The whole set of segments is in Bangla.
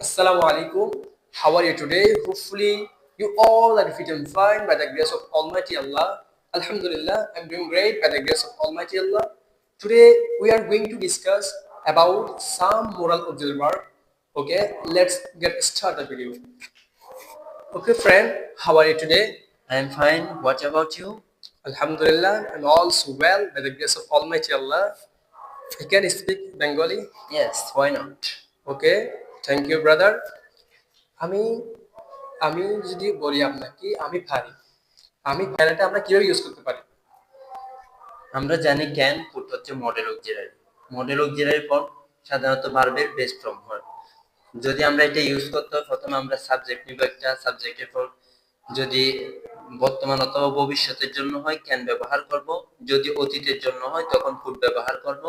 Assalamu alaikum. How are you today? Hopefully, you all are fit and fine by the grace of Almighty Allah. Alhamdulillah, I'm doing great by the grace of Almighty Allah. Today, we are going to discuss about some moral of the observer. Okay, let's get started the video. Okay, friend, how are you today? I'm fine. What about you? Alhamdulillah, I'm also well by the grace of Almighty Allah. I can speak Bengali. Yes, why not? Okay thank you brother আমি আমি যদি বলি আপনাকে, আমি পারি আমি প্যারাটা আমরা কীভাবে ইউজ করতে পারি? আমরা জানি ক্যান পুট হচ্ছে মডেল অক্সিলারি মডেল অক্সিলারি পর সাধারণত ভার্বের বেস ফর্ম হয়। যদি আমরা এটা ইউজ করতে হয়, প্রথমে আমরা সাবজেক্ট নিব একটা। সাবজেক্টের পর যদি বর্তমান অথবা ভবিষ্যতের জন্য হয় ক্যান ব্যবহার করব। যদি অতীতের জন্য হয়, তখন পুট ব্যবহার করব।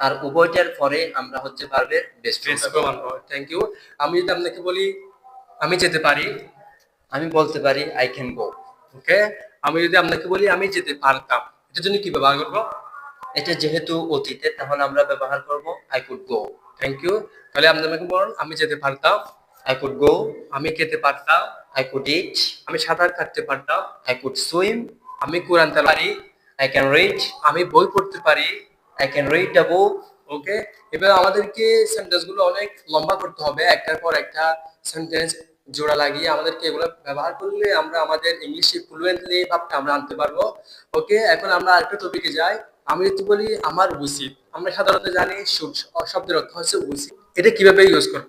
আর উভয়টার পরে আমরা হচ্ছে ভার্বের বেস্ট থ্যাংক ইউ আমি যদি আপনাকে বলি আমি যেতে পারি আমি বলতে পারি আই ক্যান গো ওকে আমি যদি আপনাকে বলি আমি যেতে পারতাম এটার জন্য কি ব্যবহার করব? এটা যেহেতু অতীতে তাহলে আমরা ব্যবহার করব I could go thank you তাহলে আপনি আমাকে বলুন আমি যেতে পারতাম আই কুড গো আমি খেতে পারতাম আই could eat, আমি সাঁতার কাটতে পারতাম আই could সুইম আমি কোরআন পারি I can read, আমি বই পড়তে পারি I can read a book. ওকে এবার আমাদেরকে সেন্টেন্সগুলো অনেক লম্বা করতে হবে। একটার পর একটা সেন্টেন্স জোড়া লাগিয়ে আমাদেরকে এগুলো ব্যবহার করলে আমরা আমাদের ইংলিশে ফ্লুয়েন্টলি ভাবটা আমরা আনতে পারব ওকে এখন আমরা আরেকটা টপিকে যাই। আমি যদি বলি আমার উচিত, আমরা সাধারণত জানি শুট শব্দের অর্থ হচ্ছে উচিত। এটা কীভাবে ইউজ করব?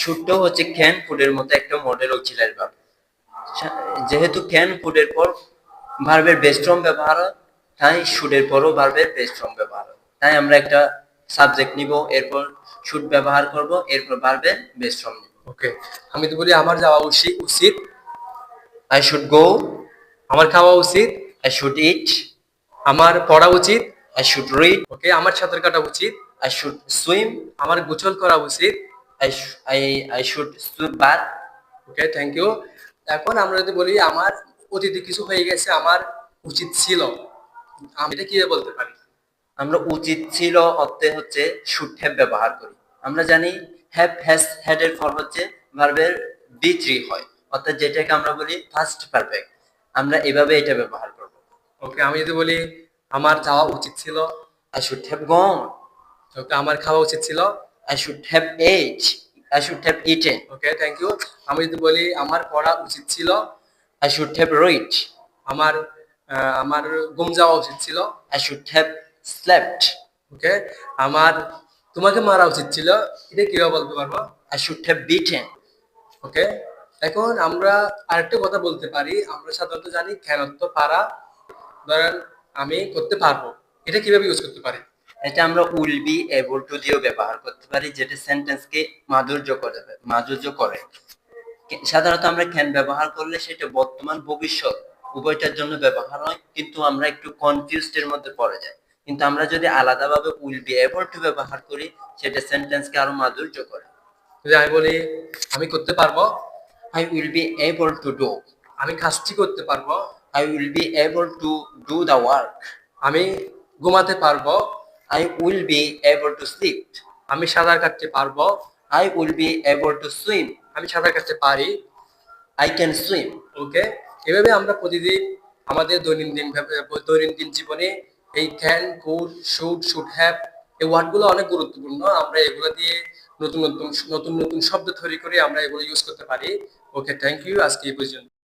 শুটটাও হচ্ছে ক্যান ফুডের মতো একটা মডেল অক্সিলারি ভার্ব যেহেতু ক্যান ফুডের পর ভার্বের বেস্ট ফর্ম ব্যবহার তাই শুডের পরও ভার্বের বেস্ট ফর্ম ব্যবহার তাই আমরা একটা সাবজেক্ট নিব, এরপর শুড ব্যবহার করব, এরপর ভার্বের বেস্ট ফর্ম নিব। ওকে আমি তো বলি, আমার যাওয়া উচিত উচিত। আই শুড গো আমার খাওয়া উচিত। আই শুড ইট আমার পড়া উচিত। আই শুড রিড ওকে আমার সাঁতার কাটা উচিত। আই শুড সুইম আমার গোসল করা উচিত। I I I should bath okay thank you এখন আমরা যদি বলি, আমার অতীতে কিছু হয়ে গেছে, আমার উচিত ছিল। আমি এটা কীভাবে বলতে পারি? আমরা উচিত ছিল অর্থে হচ্ছে শুড হ্যাভ ব্যবহার করি। আমরা জানি হ্যাভ হ্যাজ হ্যাড এর ফল হচ্ছে ভার্বের বি থ্রি হয় অর্থাৎ যেটাকে আমরা বলি ফার্স্ট পারফেক্ট আমরা এভাবে এটা ব্যবহার করব। ওকে আমি যদি বলি আমার যাওয়া উচিত ছিল I should have gone okay আমার খাওয়া উচিত ছিল I should have ate I should have eaten okay thank you আমি যদি বলি আমার পড়া উচিত ছিল আই শুড হ্যাভ রিড আমার আমার ঘুম যাওয়া উচিত ছিল I should have slept okay আমার তোমাকে মারা উচিত ছিল এটা কীভাবে বলতে পারব? I should have beaten okay এখন আমরা আরেকটা কথা বলতে পারি আমরা সাধারণত জানি জ্ঞানত্ব পারা ধরেন আমি করতে পারব এটা কীভাবে ইউজ করতে পারি? এটা আমরা উইল বি এবল টু দিয়েও ব্যবহার করতে পারি যেটা সেন্টেন্সকে মাধুর্য করে মাধুর্য করে। সাধারণত আমরা ক্যান ব্যবহার করলে সেটা বর্তমান ভবিষ্যৎ উভয়টার জন্য ব্যবহার হয় কিন্তু আমরা একটু কনফিউজড এর মধ্যে পড়ে যাই। কিন্তু আমরা যদি আলাদাভাবে উইল বি এবল টু ব্যবহার করি সেটা সেন্টেন্সকে আরও মাধুর্য করে। যদি আমি বলি আমি করতে পারব? I will be able to do আমি কাজটি করতে পারব? I will be able to do the work আমি ঘুমাতে পারব? I will be able to sleep আমি সাঁতার কাটতে পারব? I will be able to swim আমি সাঁতার কাটতে পারি? আই ক্যান সুইম ওকে এভাবে আমরা প্রতিদিন আমাদের দৈনন্দিন দৈনন্দিন জীবনে এই can could should should have এই ওয়ার্ডগুলো অনেক গুরুত্বপূর্ণ। আমরা এগুলো দিয়ে নতুন নতুন নতুন নতুন শব্দ তৈরি করে আমরা এগুলো ইউজ করতে পারি। ওকে থ্যাংক ইউ আজকে এই পর্যন্ত।